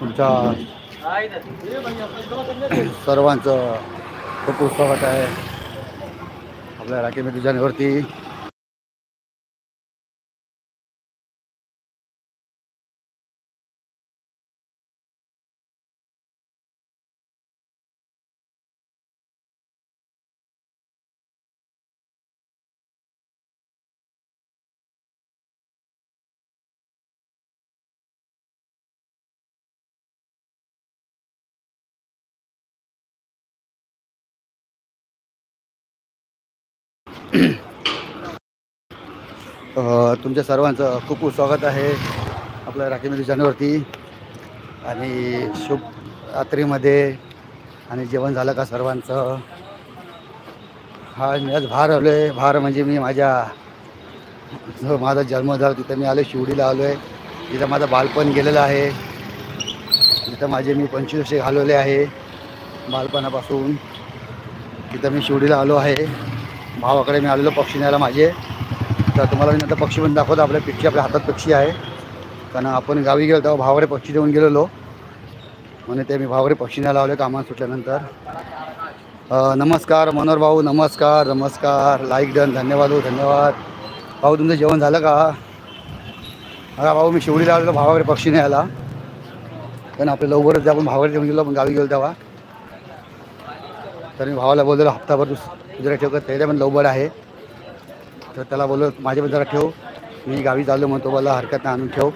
तुमच्या सर्वांचं खूप खूप स्वागत आहे. आपल्या राखी मेथी तुमच्या सर्वांचं खूप खूप स्वागत आहे आपल्या राखी मेथी चॅनलवरती आणि शुभ रात्रीमध्ये आणि जेवण झालं का सर्वांचं? हा मी आज भार आलो आहे भार म्हणजे मी माझ्या जो माझा जन्म झाला तिथं मी आलो शिवडीला आलो आहे तिथं माझं बालपण गेलेलं आहे. तिथं माझे मी पंचवीस वर्षे घालवले आहे बालपणापासून. तिथं मी शिवडीला आलो आहे. भावाकडे मी आलेलो पक्षी न्यायला माझे. तर तुम्हाला मी नंतर पक्षी पण दाखवतो. आपल्या पक्षी आपल्या हातात पक्षी आहे. कारण आपण गावी गेलो तेव्हा भावाकडे पक्षी देऊन गेलेलो. म्हणून ते मी भावाकडे पक्षी न्यायला लावले कामात सुटल्यानंतर. नमस्कार मनोहर भाऊ नमस्कार नमस्कार. लाईक डन धन्यवाद हो धन्यवाद. भाऊ तुमचं जेवण झालं का? हा भाऊ मी शिवडीला आलेलो भावाकडे पक्षी न्यायला. कारण आपल्या लवकरच आपण भावाकडे देऊन गेलो आपण गावी गेलो तेव्हा. तर मी भावाला बोललेलो हप्ताभर दुस जरा ठेव का? त्याच्या पण लवबड आहे. तर त्याला बोललो माझे पण जरा ठेव. मी गावी चाललो म्हणतो मला हरकत नाही आणून ठेव.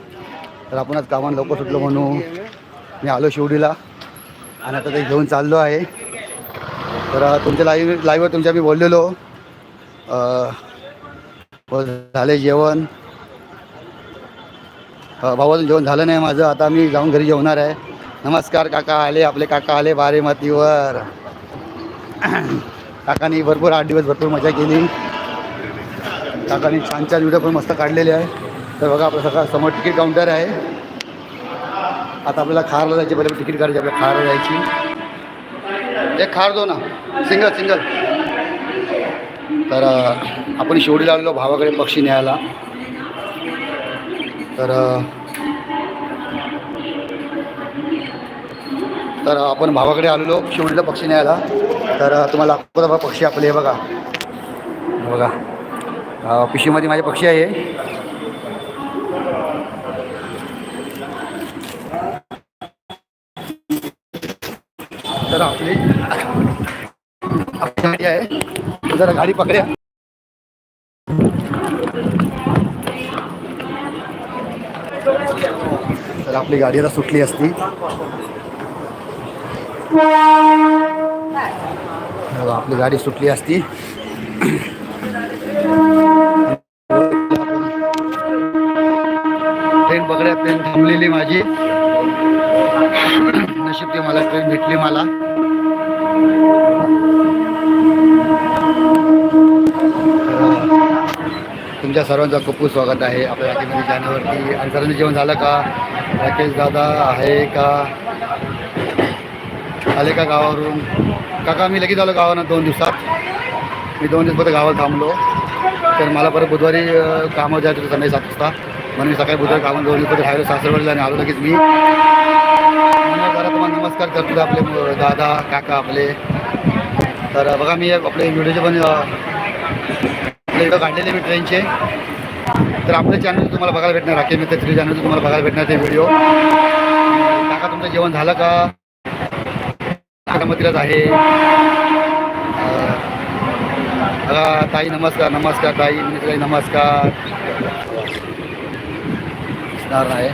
तर आपण आज कामाला लवकर सुटलो म्हणून मी आलो शिवडीला आणि आता ते घेऊन चाललो आहे. तर तुमच्या लाईव्ह लाईव्हवर तुमच्या मी बोललेलो. हो, झाले जेवण. भावाचं जेवण झालं नाही माझं. आता मी जाऊन घरी जेवणार आहे. नमस्कार काका आले आपले काका आले बारेमातीवर. काकानी भरपूर आठ दिवस भरपूर मजा केली. काकानी छान छान व्हिडिओ पण मस्त काढलेले आहे. तर बघा आपलं सकाळ समोर तिकीट काउंटर आहे. आता आपल्याला खारला जायची पहिले तिकीट काढायची आपल्याला खारला जायची. एक खार दो ना. सिंगल सिंगल तर आपण शेवटी लागलो भावाकडे पक्षी न्यायला. तर तर आपण भावाकडे आलेलो शिवडीला पक्षी न्यायला. तर तुम्हाला दाखवतो बघा पक्षी आपले हे बघा. बघा. पिशीमध्ये माझे पक्षी आहे. तर आपली आपली गाडी आहे. जरा गाडी पकड्या. तर आपली गाडी आता सुटली असती. आपली गाडी सुटली असती. ट्रेन पकड्या ट्रेन थांबलेली माझी. नशीब ते मला ट्रेन भेटली मला. तुमच्या सर्वांचं खूप खूप स्वागत आहे. आपल्या राखीमध्ये जाण्यावरती आणि सर्वांचं जेवण झालं का? राकेश दादा आहे का? आले का गावावरून? काका मी लगेच आलो गावानं दोन दिवसात. मी दोन दिवस फक्त गावात थांबलो. तर मला परत बुधवारी कामावर जायचं होतं संध्याकाळी सात वाजता. म्हणून मी सकाळी बुधवारी कामावर दोन दिवस राहिलो सासरवाडीला आणि आलो लगेच मी. म्हणून जरा तुम्हाला नमस्कार करतो आपले दादा काका आपले. तर बघा मी आपले व्हिडिओचे पण व्हिडिओ काढलेले मी ट्रेनचे. तर आपल्या चॅनल तुम्हाला बघायला भेटणार राखे मित्र थ्री चॅनल तुम्हाला बघायला भेटणार ते व्हिडिओ. काका तुमचं जेवण झालं का? बारामतीलाच आहे. ताई नमस्कार नमस्कार ताई मित्राई नमस्कार. आहे.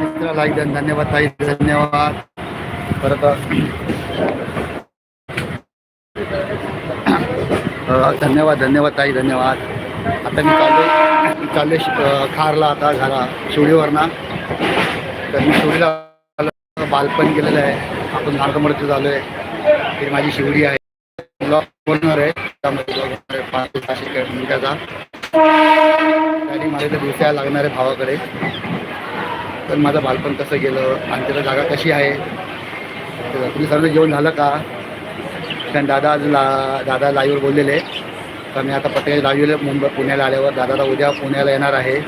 मित्र लाईक द्या धन्यवाद ताई धन्यवाद. परत धन्यवाद धन्यवाद ताई धन्यवाद. आता मी चाललो मी चाललो खारला आता घरा शिवडीवरना. तर मी शिवडीला बालपण गेलेलं आहे. आपण नारदमडचं झालो आहे ही माझी शिवडी आहे. बोलणार आहे. त्यामध्ये पाच ते सहाशे मिनिटाचा आणि मला इथं दिवसायला लागणार आहे भावाकडे. तर माझं बालपण कसं गेलं? आणि त्याला जागा कशी आहे? तर तुम्ही सर्व जेवण झालं का? कारण दादा आज ला दादा लाईव्हवर बोललेले. तर मी आता पटेल लाईव्हला मुंबई पुण्याला आल्यावर दादा उद्या पुण्याला येणार आहे.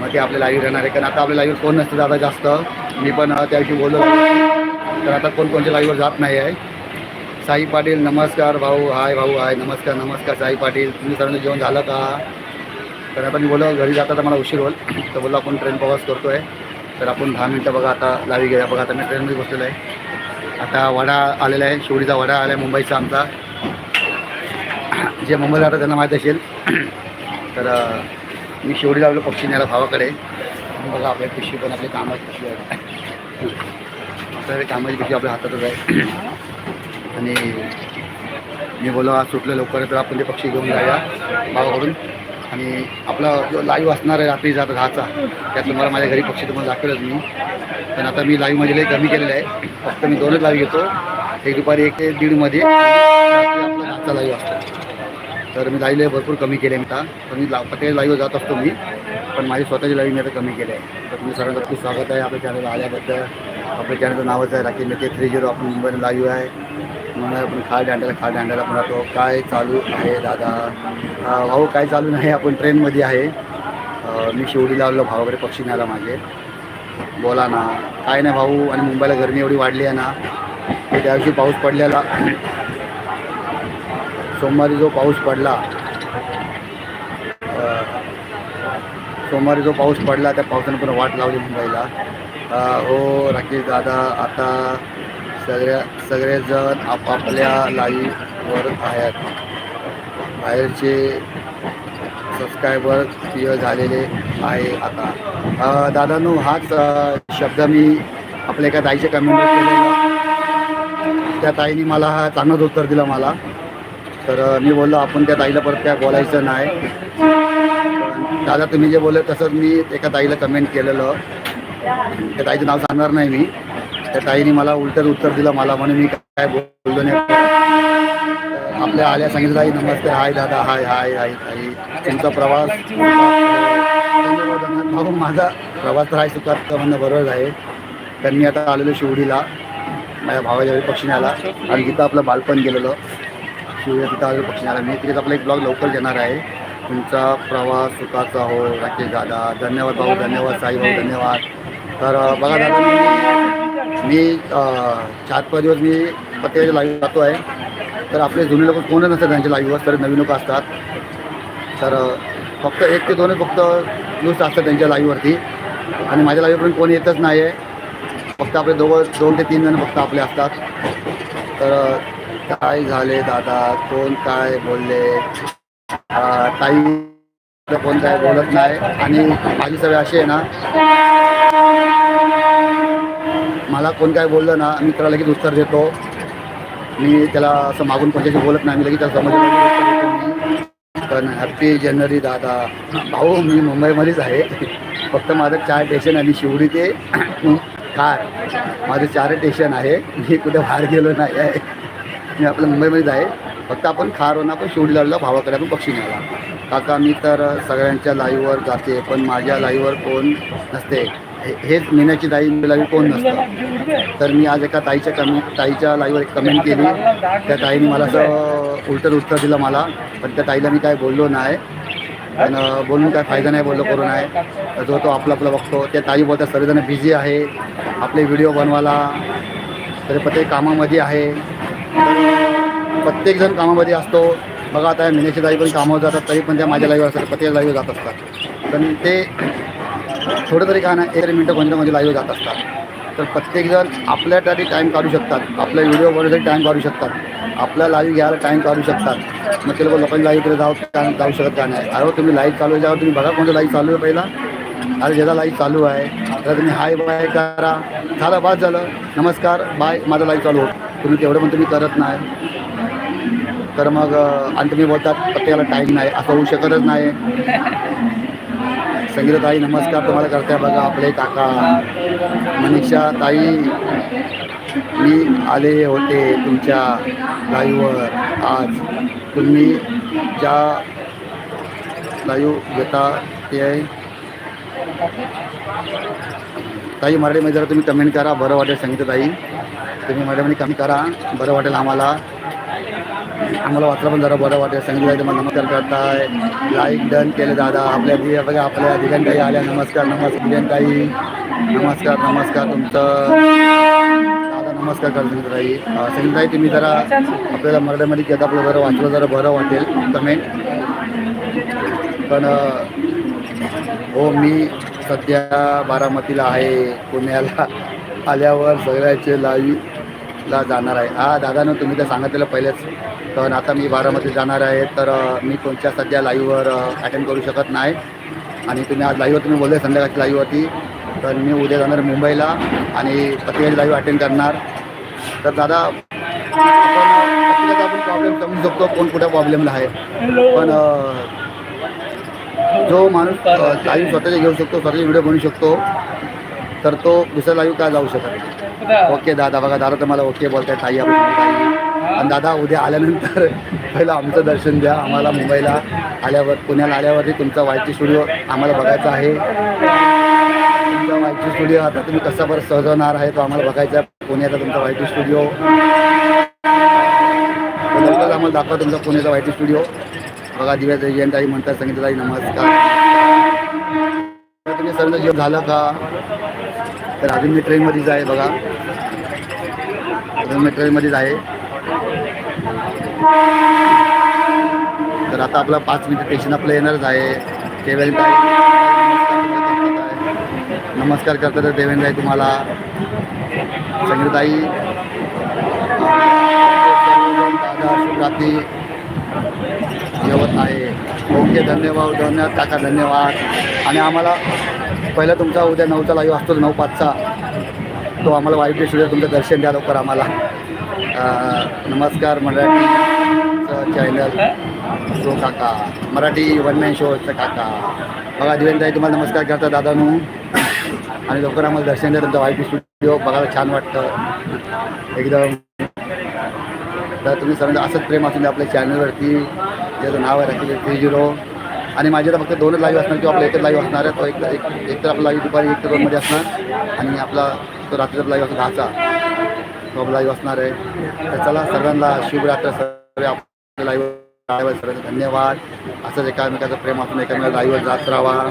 मग ते आपले लाईव्ह येणार आहे. कारण आता आपल्या लाईव्ह कोण नसतं दादा जास्त. मी पण त्याविषयी बोललो. तर आता कोण कोणत्या लाईव्हवर जात नाही आहे. साई पाटील नमस्कार भाऊ. हाय भाऊ हाय. नमस्कार नमस्कार साई पाटील. तुम्ही सर्वांचं जेवण झालं का? तर आता मी बोललो घरी जाता तर मला उशीर होईल. तर बोललो आपण ट्रेन प्रवास करतो आहे तर आपण दहा मिनटं बघा आता लावी गेल्या. बघा आता मी ट्रेनमध्ये बसलेलो आहे. आता वडा आलेला आहे. शिवडीचा वडा आला आहे मुंबईचा आमचा. जे मुंबईला राहतात त्यांना माहीत असेल तर मी शेवटी लावलो पक्षी न्यायला भावाकडे. बघा आपल्या पिशवी पण आपली कामाची पिशवी आहे तर कामाची पिशवी आपल्या हातातच आहे आणि मी बोला आज सुटलं लवकर तर आपण ते पक्षी घेऊन जाऊया भावाकडून. आणि आपला जो लाईव्ह असणार आहे रात्री जात दहाचा त्यात तुम्हाला माझ्या घरी पक्षी तुम्हाला दाखवेलच मी. पण आता मी लाईव्हमध्ये लई कमी केलेलं आहे. फक्त मी दोनच लाईव्ह घेतो. एक दुपारी एक ते दीडमध्ये. आपला दहाचा लाईव्ह असतो. तर मी लाईव्ह भरपूर कमी केले मी आता तर मी ला पटे लाईव्ह जात असतो मी. पण माझी स्वतःची लाईव्ह मी आता कमी केले आहे. तर तुम्ही सर्वांचं खूप स्वागत आहे आपल्या चॅनलला आल्याबद्दल. आपल्या चॅनलचं नावच आहे राखी मेके थ्री झिरो आपण मुंबईला लाईव्ह आहे. म्हणून आपण खाड दांड्याला खाड दांड्याला पण राहतो. काय चालू आहे दादा? भाऊ काय चालू नाही. आपण ट्रेनमध्ये आहे. मी मी शिवडी लावलो वगैरे पक्षी न्यायला माझे बोला ना. काय नाही भाऊ. आणि मुंबईला गरमी एवढी वाढली आहे ना. त्या दिवशी पाऊस पडलेला. सोमवारी जो पाऊस पडला सोमवारी जो पाऊस पडला त्या पावसानं पण वाट लावली मुंबईला. हो राकेश दादा आता सगळ्या सगळेजण आपापल्या लाईवर आहेत. बाहेरचे सबस्क्रायबर क्लिअर झालेले आहे आता. अं, दादांनो हाच शब्द मी आपल्या एका ताईच्या कमेंट केलेला. त्या ताईने मला हा चांगलंच उत्तर दिलं मला. तर मी बोललो आपण त्या ताईला परत त्या बोलायचं नाही. दादा तुम्ही जे बोलले तसंच मी एका ताईला कमेंट केलेलं. त्या ताईचं नाव सांगणार नाही मी. त्या ताईने मला उलटर उत्तर दिलं मला म्हणून मी काय बोललो नाही. आपल्या आल्या सांगितलं ताई नमस्ते हाय दादा हाय हाय हाय ताई. तुमचा प्रवास भाऊ माझा प्रवास तर आहे सुखात म्हणणं बरोबर आहे. त्यांनी आता आलेलो शिवडीला माझ्या भावाच्या पक्षी आला आणि तिथं आपलं बालपण गेलेलं. शिवड्या तिथं आलेलो पक्षीण्याला मी तिकडे आपला एक ब्लॉग लवकर येणार आहे. तुमचा प्रवास सुखाचा हो राकेश दादा धन्यवाद भाऊ धन्यवाद साई भाऊ धन्यवाद. तर बघा दादा मी चार पाच दिवस मी प्रत्येकाच्या लाईव्ह जातो आहे तर आपले जुने लोक कोणच नसतात त्यांच्या लाईव्हवर तर नवीन लोक असतात. तर फक्त एक ते दोनच फक्त न्यूज असतात त्यांच्या लाईव्हवरती आणि माझ्या लाईव्हपर्यंत कोणी येतच नाही आहे फक्त आपले दोघं दोन ते तीन जण फक्त आपले असतात. तर काय झाले दादा? कोण काय बोलले? ताई कोण काय बोलत नाही. आणि माझी सगळे अशी आहे ना मला कोण काय बोललं ना मी त्याला लगेच उत्तर देतो. मी त्याला असं मागून कोणत्याशी बोलत नाही. मी लगेच त्याला समजून पण हॅप्पी जनवरी दादा. भाऊ मी मुंबईमध्येच आहे. फक्त माझं चार स्टेशन आणि शिवडी ते कार माझं चार स्टेशन आहे. मी कुठे बाहेर गेलो नाही आहे. मी आपलं मुंबईमध्येच आहे. फक्त आपण खारवरून आपण शेवटी लढला भावाकडे आपण पक्षी न्याला काका मी तर सगळ्यांच्या लाईव्हवर जाते पण माझ्या लाईव्हवर कोण नसते? हे- हेच नेण्याची ताई लाईव्ह कोण नसतं? तर मी आज एका ताईच्या कमी ताईच्या लाईव्हवर एक कमेंट केली. त्या ताईने मला असं उलटं उत्तर दिलं मला पण त्या ताईला मी काय बोललो नाही. पण बोलून काय फायदा नाही बोललो करून आहे जो तो आपलं आपलं बघतो. त्या ताई बोलतात सर्वजण बिझी आहे. आपले व्हिडिओ बनवायला तरी पण ते कामामध्ये आहे. प्रत्येकजण कामामध्ये असतो. बघा आता मिनेची जाई पण कामावर जातात तरी पण त्या माझ्या लाईव्ह असतात प्रत्येक लाईव्ह जात असतात. पण ते थोडं तरी का नाही एक मिनटं कोणत्या मध्ये लाईव्ह जात असतात. तर प्रत्येकजण आपल्यासाठी टाईम काढू शकतात. आपल्या व्हिडिओ बनवण्यासाठी टाईम काढू शकतात. आपला लाईव्ह घ्यायला टाईम काढू शकतात. मग ते लोक लोकांनी लाईव्हकडे जाऊ जाऊ शकत का नाही? अरे तुम्ही लाईव्ह चालू आहे तुम्ही बघा कोणतं लाईव्ह चालू आहे पहिला. अरे ज्याचा लाईव्ह चालू आहे. त्याला तुम्ही हाय बाय करा. झालं बाद झालं. नमस्कार बाय माझं लाईव्ह चालू होतं. तुम्ही तेवढं पण तुम्ही करत नाही. तर मग आणि तुम्ही बोलतात प्रत्येकाला टाईम नाही. असं होऊ शकतच नाही. संगीता ताई नमस्कार. तुम्हाला करताय बघा आपले काका. मनीषा ताई मी आले होते तुमच्या लाईव्हवर आज तुम्ही ज्या लाईव्ह घेता ते ताई मराठीमध्ये जरा तुम्ही कमेंट करा. बरं वाटेल सांगितलं ताई. तुम्ही मराठीमध्ये कमी करा. बरं वाटेल आम्हाला. आम्हाला वाचलं पण जरा बरं वाटेल. संगीत मला नमस्कार करताय. लाईक डन केले दादा. आपल्या बघा आपल्या दिगंताई आल्या. नमस्कार नमस्कार दिगंताई नमस्कार नमस्कार तुमचं. दादा नमस्कार कर संगीताई संगीताई तुम्ही जरा आपल्याला मराठीमध्ये घेता आपलं जरा वाचलं जरा बरं वाटेल. कमेंट पण हो मी सध्या बारामतीला आहे. पुण्याला आल्यावर सगळ्याचे लाईव्हला जाणार आहे. हा दादानं तुम्ही तर सांगितलेलं पहिलेच. कारण आता मी बारामतीत जाणार आहे तर मी कोणत्या सध्या लाईव्हवर अटेंड करू शकत नाही. आणि तुम्ही आज लाईव्हवर तुम्ही बोलले संध्याकाळची लाईव्हवरती. तर मी उद्या जाणार मुंबईला आणि पत्रिकाची लाईव्ह अटेंड करणार. तर दादा आपण पत्रिकेचा आपण प्रॉब्लेम समजू शकतो कोण कुठं प्रॉब्लेमला आहे. पण जो माणूस लाईव्ह स्वतःचे घेऊ शकतो स्वतःचे व्हिडिओ बनवू शकतो तर तो दुसऱ्या लाईव्ह का जाऊ शकत ओके दादा बघा दादा तुम्हाला ओके बोलताय ताई आपण आणि दादा उद्या आल्यानंतर पहिलं आमचं दर्शन द्या आम्हाला मुंबईला आल्यावर पुण्याला आल्यावरती तुमचा वायटी स्टुडिओ आम्हाला बघायचा आहे. तुमचा वायटी स्टुडिओ आता तुम्ही कसा बरं सहजवणार आहे तो आम्हाला बघायचा आहे. पुण्याचा तुमचा वायटी स्टुडिओ आम्हाला दाखवा तुमचा पुण्याचा वायटी स्टुडिओ बघा दिव्या जयंताई म्हणतात सांगितलं नमस्कार. तुम्ही सर्व जेवण झालं का? तर अजून मी ट्रेनमध्येच आहे बघा. अजून मी ट्रेनमध्येच आहे. तर आता आपलं पाच मिनिट स्टेशन आपलं येणारच आहे. देवेंद्र नमस्कार करतात देवेंद्र आहे तुम्हाला. संगीताई दादा शुभरात्री जेवत आहे. ओके धन्यवाद धन्यवाद काका धन्यवाद. आणि आम्हाला पहिला तुमचा उद्या नऊचा लाईव्ह असतो नऊ पाचचा. तो आम्हाला वाईट स्टुडिओ तुमचं दर्शन द्या लवकर आम्हाला. नमस्कार मराठी चॅनल शो काका मराठी वन मॅन शोचं काका. बघा दिवेंद्र तुम्हाला नमस्कार करता दादानू. आणि लवकर आम्हाला दर्शन द्या तुमचा वाईट स्टुडिओ बघायला छान वाटतं. एकदम. तर तुम्ही सगळं असंच प्रेम असून द्या आपल्या चॅनलवरती त्याचं नाव आहे राखील थ्री झिरो. आणि माझे तर फक्त दोनच लाईव्ह असणार किंवा आपला एकच लाईव्ह असणार आहे. तो एक एक एक तर आपला लाईव्ह दुपारी एक ते दोनमध्ये असणार. आणि आपला तो रात्रीचा लाईव्ह असतो दहाचा. तो आपला लाईव्ह असणार आहे. तर चला सर्वांना शुभरात्र सर्व आपल्या लाईव्ह सर्वांना धन्यवाद. असंच एकामेकाचं प्रेम असून एकामेकाला लाईव्हवर जात राहा.